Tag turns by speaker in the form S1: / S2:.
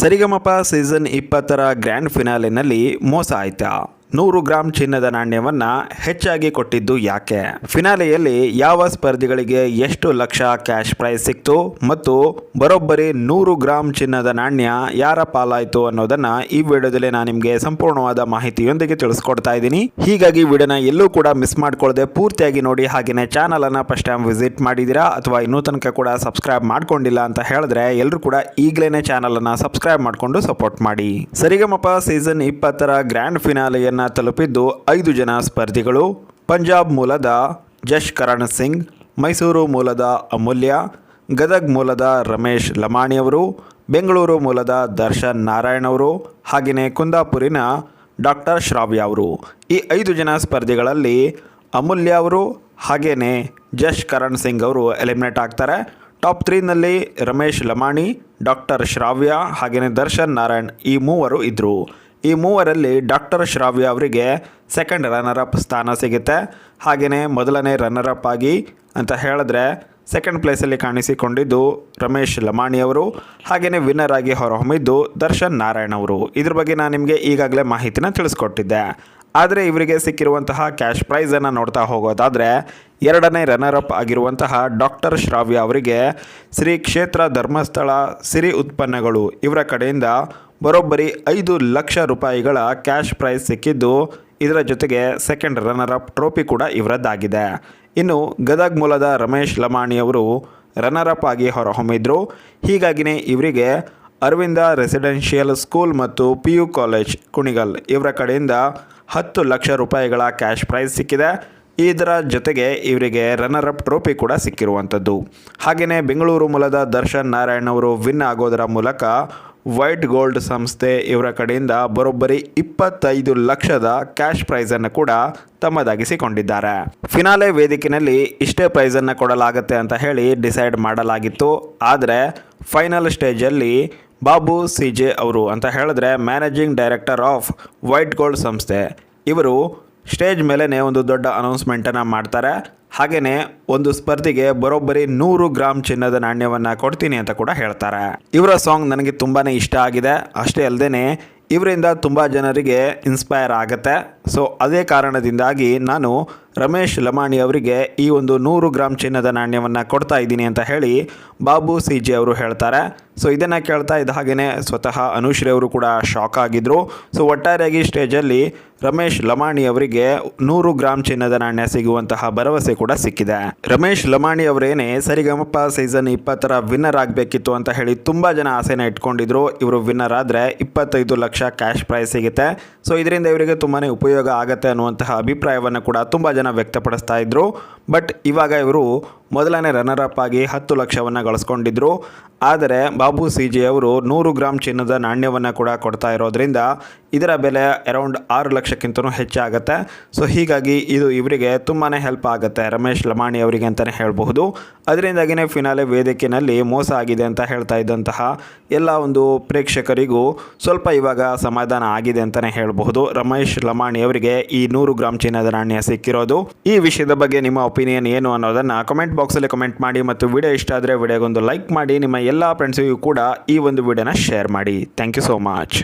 S1: ಸರಿಗಮಪ season ಇಪ್ಪತ್ತರ grand ಫಿನಾಲೆನಲ್ಲಿ ಮೋಸ ಆಯ್ತಾ? ನೂರು ಗ್ರಾಂ ಚಿನ್ನದ ನಾಣ್ಯವನ್ನ ಹೆಚ್ಚಾಗಿ ಕೊಟ್ಟಿದ್ದು ಯಾಕೆ? ಫಿನಾಲೆಯಲ್ಲಿ ಯಾವ ಸ್ಪರ್ಧಿಗಳಿಗೆ ಎಷ್ಟು ಲಕ್ಷ ಕ್ಯಾಶ್ ಪ್ರೈಸ್ ಸಿಕ್ತು ಮತ್ತು ಬರೋಬ್ಬರಿ ನೂರು ಗ್ರಾಂ ಚಿನ್ನದ ನಾಣ್ಯ ಯಾರ ಪಾಲಾಯಿತು ಅನ್ನೋದನ್ನ ಈ ವಿಡಿಯೋದಲ್ಲಿ ನಾನು ನಿಮಗೆ ಸಂಪೂರ್ಣವಾದ ಮಾಹಿತಿಯೊಂದಿಗೆ ತಿಳಿಸ್ಕೊಡ್ತಾ ಇದ್ದೀನಿ. ಹೀಗಾಗಿ ವಿಡಿಯೋನ ಎಲ್ಲೂ ಕೂಡ ಮಿಸ್ ಮಾಡ್ಕೊಳ್ಳದೆ ಪೂರ್ತಿಯಾಗಿ ನೋಡಿ ಹಾಗೆಯೇ ಚಾನಲನ್ನು ಫಸ್ಟ್ ಟೈಮ್ ವಿಸಿಟ್ ಮಾಡಿದ್ದೀರಾ ಅಥವಾ ಇನ್ನೂ ತನಕ ಕೂಡ ಸಬ್ಸ್ಕ್ರೈಬ್ ಮಾಡ್ಕೊಂಡಿಲ್ಲ ಅಂತ ಹೇಳಿದ್ರೆ ಎಲ್ಲರೂ ಕೂಡ ಈಗಲೇ ಚಾನಲನ್ನು ಸಬ್ಸ್ಕ್ರೈಬ್ ಮಾಡಿಕೊಂಡು ಸಪೋರ್ಟ್ ಮಾಡಿ. ಸರಿಗಮಪ ಸೀಸನ್ ಇಪ್ಪತ್ತರ ಗ್ರ್ಯಾಂಡ್ ಫಿನಾಲೆಯನ್ನ ತಲುಪಿದ್ದು ಐದು ಜನ ಸ್ಪರ್ಧಿಗಳು. ಪಂಜಾಬ್ ಮೂಲದ ಜಶ್ ಕರಣ್ ಸಿಂಗ್, ಮೈಸೂರು ಮೂಲದ ಅಮೂಲ್ಯ, ಗದಗ್ ಮೂಲದ ರಮೇಶ್ ಲಮಾಣಿಯವರು ಬೆಂಗಳೂರು ಮೂಲದ ದರ್ಶನ್ ನಾರಾಯಣ್ ಅವರು ಹಾಗೆಯೇ ಕುಂದಾಪುರಿನ ಡಾಕ್ಟರ್ ಶ್ರಾವ್ಯ ಅವರು. ಈ ಐದು ಜನ ಸ್ಪರ್ಧಿಗಳಲ್ಲಿ ಅಮೂಲ್ಯ ಅವರು ಹಾಗೆಯೇ ಜಶ್ ಕರಣ್ ಸಿಂಗ್ ಅವರು ಎಲಿಮಿನೇಟ್ ಆಗ್ತಾರೆ. ಟಾಪ್ ತ್ರೀನಲ್ಲಿ ರಮೇಶ್ ಲಮಾಣಿ, ಡಾಕ್ಟರ್ ಶ್ರಾವ್ಯ ಹಾಗೆಯೇ ದರ್ಶನ್ ನಾರಾಯಣ್ ಈ ಮೂವರು ಇದ್ದರು ಈ ಮೂವರಲ್ಲಿ ಡಾಕ್ಟರ್ ಶ್ರಾವ್ಯ ಅವರಿಗೆ ಸೆಕೆಂಡ್ ರನ್ನರ್ ಅಪ್ ಸ್ಥಾನ ಸಿಗುತ್ತೆ. ಹಾಗೆಯೇ ಮೊದಲನೇ ರನ್ನರ್ ಅಪ್ ಆಗಿ ಅಂತ ಹೇಳಿದ್ರೆ ಸೆಕೆಂಡ್ ಪ್ಲೇಸಲ್ಲಿ ಕಾಣಿಸಿಕೊಂಡಿದ್ದು ರಮೇಶ್ ಲಮಾಣಿ ಅವರು. ಹಾಗೆಯೇ ವಿನ್ನರ್ ಆಗಿ ಹೊರಹೊಮ್ಮಿದ್ದು ದರ್ಶನ್ ನಾರಾಯಣ್ ಅವರು. ಇದ್ರ ಬಗ್ಗೆ ನಾನು ನಿಮಗೆ ಈಗಾಗಲೇ ಮಾಹಿತಿನ ತಿಳಿಸ್ಕೊಟ್ಟಿದ್ದೆ. ಆದರೆ ಇವರಿಗೆ ಸಿಕ್ಕಿರುವಂತಹ ಕ್ಯಾಶ್ ಪ್ರೈಸನ್ನು ನೋಡ್ತಾ ಹೋಗೋದಾದರೆ ಎರಡನೇ ರನ್ನರ್ ಅಪ್ ಆಗಿರುವಂತಹ ಡಾಕ್ಟರ್ ಶ್ರಾವ್ಯ ಅವರಿಗೆ ಶ್ರೀ ಕ್ಷೇತ್ರ ಧರ್ಮಸ್ಥಳ ಸಿರಿ ಉತ್ಪನ್ನಗಳು ಇವರ ಕಡೆಯಿಂದ ಬರೋಬ್ಬರಿ ಐದು ಲಕ್ಷ ರೂಪಾಯಿಗಳ ಕ್ಯಾಶ್ ಪ್ರೈಸ್ ಸಿಕ್ಕಿದ್ದು ಇದರ ಜೊತೆಗೆ ಸೆಕೆಂಡ್ ರನ್ನರ್ ಅಪ್ ಟ್ರೋಫಿ ಕೂಡ ಇವರದ್ದಾಗಿದೆ. ಇನ್ನು ಗದಗ್ ಮೂಲದ ರಮೇಶ್ ಲಮಾಣಿ ಅವರು ರನ್ನರ್ ಅಪ್ ಆಗಿ ಹೊರಹೊಮ್ಮಿದ್ರು. ಹೀಗಾಗಿಯೇ ಇವರಿಗೆ ಅರವಿಂದ ರೆಸಿಡೆನ್ಷಿಯಲ್ ಸ್ಕೂಲ್ ಮತ್ತು ಪಿ ಯು ಕಾಲೇಜ್ ಕುಣಿಗಲ್ ಇವರ ಕಡೆಯಿಂದ ಹತ್ತು ಲಕ್ಷ ರೂಪಾಯಿಗಳ ಕ್ಯಾಶ್ ಪ್ರೈಸ್ ಸಿಕ್ಕಿದೆ. ಇದರ ಜೊತೆಗೆ ಇವರಿಗೆ ರನ್ನರ್ ಅಪ್ ಟ್ರೋಫಿ ಕೂಡ ಸಿಕ್ಕಿರುವಂಥದ್ದು. ಹಾಗೆಯೇ ಬೆಂಗಳೂರು ಮೂಲದ ದರ್ಶನ್ ನಾರಾಯಣ್ ಅವರು ವಿನ್ ಆಗೋದರ ಮೂಲಕ ವೈಟ್ ಗೋಲ್ಡ್ ಸಂಸ್ಥೆ ಇವರ ಕಡೆಯಿಂದ ಬರೋಬ್ಬರಿ ಇಪ್ಪತ್ತೈದು ಲಕ್ಷದ ಕ್ಯಾಶ್ ಪ್ರೈಸನ್ನು ಕೂಡ ತಮ್ಮದಾಗಿಸಿಕೊಂಡಿದ್ದಾರೆ. ಫಿನಾಲೆ ವೇದಿಕೆಯಲ್ಲಿ ಇಷ್ಟೇ ಪ್ರೈಸನ್ನು ಕೊಡಲಾಗುತ್ತೆ ಅಂತ ಹೇಳಿ ಡಿಸೈಡ್ ಮಾಡಲಾಗಿತ್ತು. ಆದರೆ ಫೈನಲ್ ಸ್ಟೇಜಲ್ಲಿ ಬಾಬು ಸಿ ಜೆ ಅವರು ಅಂತ ಹೇಳಿದ್ರೆ managing director of White Gold ಸಂಸ್ಥೆ ಇವರು ಸ್ಟೇಜ್ ಮೇಲೇ ಒಂದು ದೊಡ್ಡ ಅನೌನ್ಸ್ಮೆಂಟನ್ನು ಮಾಡ್ತಾರೆ. ಹಾಗೆಯೇ ಒಂದು ಸ್ಪರ್ಧಿಗೆ ಬರೋಬ್ಬರಿ ನೂರು ಗ್ರಾಮ್ ಚಿನ್ನದ ನಾಣ್ಯವನ್ನು ಕೊಡ್ತೀನಿ ಅಂತ ಕೂಡ ಹೇಳ್ತಾರೆ. ಇವರ ಸಾಂಗ್ ನನಗೆ ತುಂಬಾ ಇಷ್ಟ ಆಗಿದೆ. ಅಷ್ಟೇ ಅಲ್ಲದೆ ಇವರಿಂದ ತುಂಬ ಜನರಿಗೆ ಇನ್ಸ್ಪೈರ್ ಆಗುತ್ತೆ. ಸೊ, ಅದೇ ಕಾರಣದಿಂದಾಗಿ ನಾನು ರಮೇಶ್ ಲಮಾಣಿ ಅವರಿಗೆ ಈ ಒಂದು ನೂರು ಗ್ರಾಮ್ ಚಿನ್ನದ ನಾಣ್ಯವನ್ನು ಕೊಡ್ತಾ ಇದ್ದೀನಿ ಅಂತ ಹೇಳಿ ಬಾಬು ಸಿ ಜಿ ಅವರು ಹೇಳ್ತಾರೆ. ಸೊ, ಇದನ್ನು ಕೇಳ್ತಾ ಇದ್ದ ಹಾಗೆಯೇ ಸ್ವತಃ ಅನುಶ್ರೀ ಅವರು ಕೂಡ ಶಾಕ್ ಆಗಿದ್ದರು ಸೊ, ಒಟ್ಟಾರೆಯಾಗಿ ಸ್ಟೇಜಲ್ಲಿ ರಮೇಶ್ ಲಮಾಣಿ ಅವರಿಗೆ ನೂರು ಗ್ರಾಮ್ ಚಿನ್ನದ ನಾಣ್ಯ ಸಿಗುವಂತಹ ಭರವಸೆ ಕೂಡ ಸಿಕ್ಕಿದೆ. ರಮೇಶ್ ಲಮಾಣಿ ಅವರೇನೆ ಸರಿಗಮಪ್ಪ ಸೀಸನ್ ಇಪ್ಪತ್ತರ ವಿನ್ನರ್ ಆಗಬೇಕಿತ್ತು ಅಂತ ಹೇಳಿ ತುಂಬ ಜನ ಆಸೆನ ಇಟ್ಕೊಂಡಿದ್ರು. ಇವರು ವಿನ್ನರ್ ಆದರೆ ಇಪ್ಪತ್ತೈದು ಲಕ್ಷ ಕ್ಯಾಶ್ ಪ್ರೈಸ್ ಸಿಗುತ್ತೆ. ಸೊ ಇದರಿಂದ ಇವರಿಗೆ ತುಂಬಾ ಉಪಯೋಗ ಆಗುತ್ತೆ ಅನ್ನುವಂತಹ ಅಭಿಪ್ರಾಯವನ್ನು ಕೂಡ ತುಂಬ ಜನ ವ್ಯಕ್ತಪಡಿಸ್ತಾ ಇದ್ರು. ಬಟ್ ಇವಾಗ ಇವರು ಮೊದಲನೇ ರನ್ನರ್ ಅಪ್ ಆಗಿ ಹತ್ತು ಲಕ್ಷವನ್ನು ಗಳಿಸ್ಕೊಂಡಿದ್ರು. ಆದರೆ ಬಾಬು ಸಿ ಜಿ ಅವರು ನೂರು ಗ್ರಾಮ್ ಚಿನ್ನದ ನಾಣ್ಯವನ್ನು ಕೂಡ ಕೊಡ್ತಾ ಇರೋದ್ರಿಂದ ಇದರ ಬೆಲೆ ಅರೌಂಡ್ ಆರು ಲಕ್ಷಕ್ಕಿಂತಲೂ ಹೆಚ್ಚಾಗುತ್ತೆ. ಸೊ ಹೀಗಾಗಿ ಇದು ಇವರಿಗೆ ತುಂಬಾ ಹೆಲ್ಪ್ ಆಗುತ್ತೆ. ರಮೇಶ್ ಲಮಾಣಿ ಅವರಿಗೆ ಅಂತಲೇ ಹೇಳಬಹುದು. ಅದರಿಂದಾಗಿಯೇ ಫಿನಾಲೆ ವೇದಿಕೆಯಲ್ಲಿ ಮೋಸ ಆಗಿದೆ ಅಂತ ಹೇಳ್ತಾ ಇದ್ದಂತಹ ಎಲ್ಲ ಒಂದು ಪ್ರೇಕ್ಷಕರಿಗೂ ಸ್ವಲ್ಪ ಇವಾಗ ಸಮಾಧಾನ ಆಗಿದೆ ಅಂತಲೇ ಹೇಳಬಹುದು. ರಮೇಶ್ ಲಮಾಣಿ ಅವರಿಗೆ ಈ ನೂರು ಗ್ರಾಮ್ ಚಿನ್ನದ ನಾಣ್ಯ ಸಿಕ್ಕಿರೋದು. ಈ ವಿಷಯದ ಬಗ್ಗೆ ನಿಮ್ಮ ಒಪಿನಿಯನ್ ಏನು ಅನ್ನೋದನ್ನು ಬಾಕ್ಸಲ್ಲಿ ಕಮೆಂಟ್ ಮಾಡಿ ಮತ್ತು ವಿಡಿಯೋ ಇಷ್ಟ ಆದರೆ ವಿಡಿಯೋಗೊಂದು ಲೈಕ್ ಮಾಡಿ. ನಿಮ್ಮ ಎಲ್ಲ ಫ್ರೆಂಡ್ಸಿಗೂ ಕೂಡ ಈ ಒಂದು ವಿಡಿಯೋನ ಶೇರ್ ಮಾಡಿ. Thank you so much